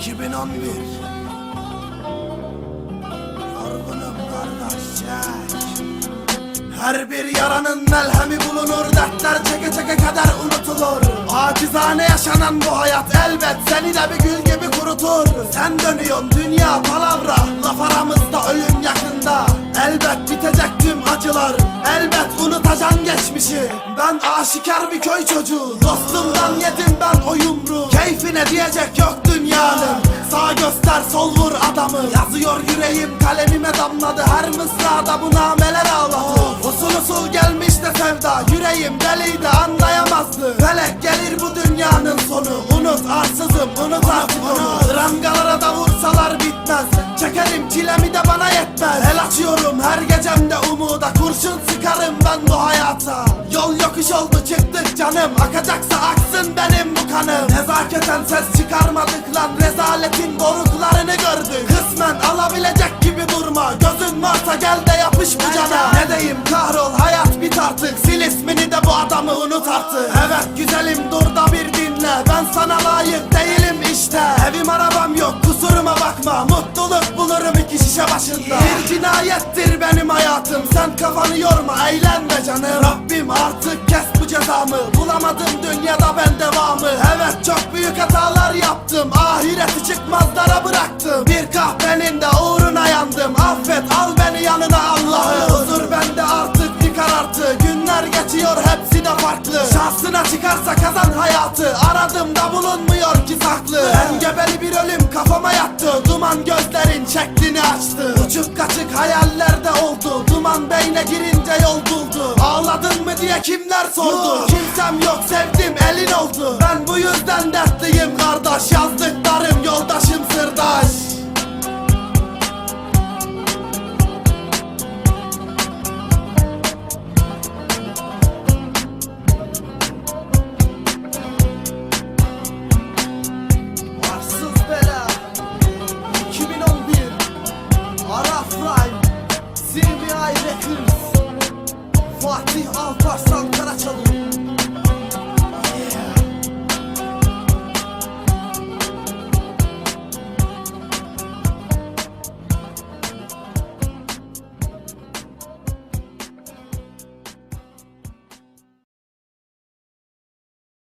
2011 Yorgunum kardeş çek. Her bir yaranın melhemi bulunur Dertler çeke çeke kader unutulur. Acizane yaşanan bu hayat elbet Seni de bir gül gibi kurutur. Sen dönüyorsun dünya palavra. Laf aramızda ölüm yakında. Elbet bitecek tüm acılar. Elbet unutacaksın geçmişi. Ben aşikar bir köy çocuğu. Dostumdan yedim ben o yumruğu. Keyfine diyecek Göster sol vur adamı. Yazıyor yüreğim kalemime damladı. Her mısrada bu nameler ağladı. Usul usul gelmiş de sevda. Yüreğim deliydi anlayamazdı. Felek gelir bu dünyanın sonu. Unut arsızım unut artık onu. Rangalara da vursalar bitmez. Çekerim çilemi de bana yetmez. El açıyorum her gecemde umuda. Kurşun sıkarım ben bu hayata Yokuş oldu çıktık canım. Akacaksa aksın benim bu kanım. Nezaketen ses çıkarmadık lan. Rezaletin doruklarını gördük. Kısmen alabilecek gibi durma. Gözün varsa gel de yapış bu cana. Ne diyeyim kahrol hayat bit artık. Sil ismini de bu adamı unut artık. Evet güzelim dur da bir dinle. Ben sana layık değilim işte. Evim arabam yok kusuruma bakma. Mutluluk bulurum iki şişe başında. Bir cinayettir benim hayatım. Sen kafanı yorma eğlenme canım. Rabbim artık kes bu cezamı. Bulamadım dünyada ben devamı. Evet çok büyük hatalar yaptım. Ahireti çıkmazlara bıraktım. Bir kahvenin de uğruna yandım. Affet al beni yanına Allah'ım Şansına çıkarsa kazan hayatı. Aradım da bulunmuyor ki saklı. Engebeli bir ölüm kafama yattı. Duman gözlerin şeklini açtı. Uçuk kaçık hayallerde oldu. Duman beyne girince yol buldu. Ağladın mı diye kimler sordu. Kimsem yok sevdim elin oldu. Ben bu yüzden dertliyim kardeş. Sırdaş Akgül Fatih Alparslan Karaçalı.